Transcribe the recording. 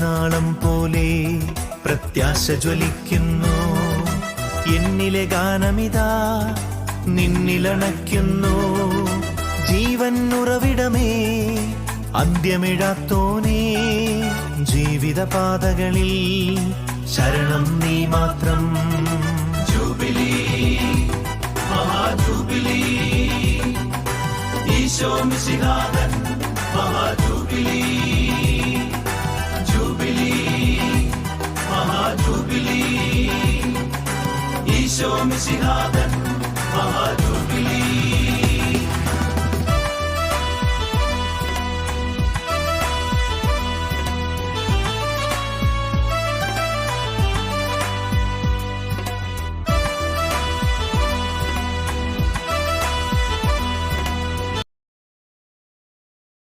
തീനാളം പോലെ പ്രത്യാശ ജ്വലിക്കുന്നു. എന്നിലെ ഗാനമിതാ നിന്നിലണയ്ക്കുന്നു. ജീവൻ ഉറവിടമേ അന്ത്യമിഴാത്തോനേ. ജീവിത പാതകളിൽ ശരണം നീ മാത്രം. ജൂബിലി മഹാജൂബിലി. ഈശോ മിശിഹാതൻ show me see how that